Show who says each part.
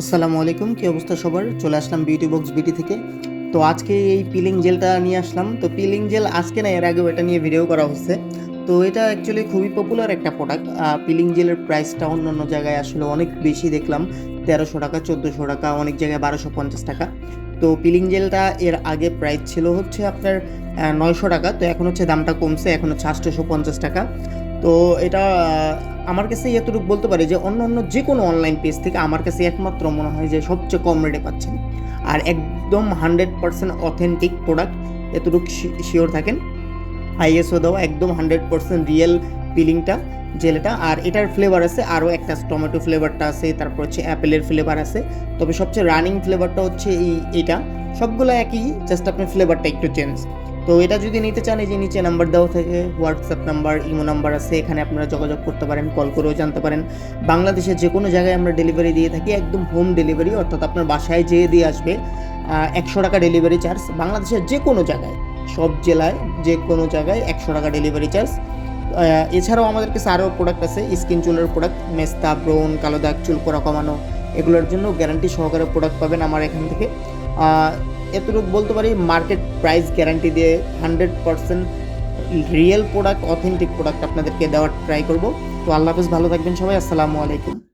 Speaker 1: আসসালামু আলাইকুম, কি অবস্থা সবার? চলে আসলাম বিউটি বক্স বিটি থেকে। তো আজকে এই পিলিং জেলটা নিয়ে আসলাম। তো পিলিং জেল আজকে না, এর আগেও এটা নিয়ে ভিডিও করা হচ্ছে। তো এটা অ্যাকচুয়ালি খুবই পপুলার একটা প্রোডাক্ট পিলিং জেলের প্রাইসটা অন্য অন্য জায়গায় আসলে অনেক বেশি দেখলাম। তেরোশো টাকা, চোদ্দোশো টাকা, অনেক জায়গায় বারোশো পঞ্চাশ টাকা। তো পিলিং জেলটা এর আগে প্রাইস ছিল হচ্ছে আপনার নয়শো টাকা। তো এখন হচ্ছে দামটা কমছে, এখন হচ্ছে আটশোশো পঞ্চাশ টাকা। তো এটা আমার কাছে এতটুকু বলতে পারি যে অন্য অন্য যে কোনো অনলাইন পেজ থেকে আমার কাছে একমাত্র মনে হয় যে সবচেয়ে কম রেটে পাচ্ছেন। আর একদম হান্ড্রেড পার্সেন্ট অথেন্টিক প্রোডাক্ট এতটুকু শিওর থাকেন। আইএসও দেওয়া একদম হান্ড্রেড পার্সেন্ট রিয়েল পিলিংটা জেলেটা আর এটার ফ্লেভার আছে, আরও একটা টমেটো ফ্লেভারটা আছে, তারপর হচ্ছে অ্যাপেলের ফ্লেভার আছে। তবে সবচেয়ে রানিং ফ্লেভারটা হচ্ছে এই এটা সবগুলো একই জাস্ট আপনার ফ্লেভারটা একটু চেঞ্জ তো এটা যদি নিতে চান, এই যে নিচে নাম্বার দেওয়া থাকে হোয়াটসঅ্যাপ নাম্বার ইমো নাম্বার আছে, এখানে আপনারা যোগাযোগ করতে পারেন কল করেও জানতে পারেন। বাংলাদেশের যে কোনো জায়গায় আমরা ডেলিভারি দিয়ে থাকি, একদম হোম ডেলিভারি অর্থাৎ আপনার বাসায় যেয়ে দিয়ে আসবে একশো টাকা ডেলিভারি চার্জ বাংলাদেশের যে কোনো জায়গায়, সব জেলায় যে কোনো জায়গায় একশো টাকা ডেলিভারি চার্জ এছাড়াও আমাদের কাছে আরও প্রোডাক্ট আছে স্কিন চুলের প্রোডাক্ট মেস্তা ব্রোন কালো দাগ, চুল করা কমানো, এগুলোর জন্য গ্যারান্টি সহকারে প্রোডাক্ট পাবেন আমার এখান থেকে। এতটুকু বলতে পারি মার্কেট প্রাইস গ্যারান্টি দিয়ে hundred percent real product authentic product আপনাদেরকে দেওয়ার ট্রাই করব। তো আল্লাহ হাফেজ, ভালো থাকবেন সবাই, আসসালামু আলাইকুম।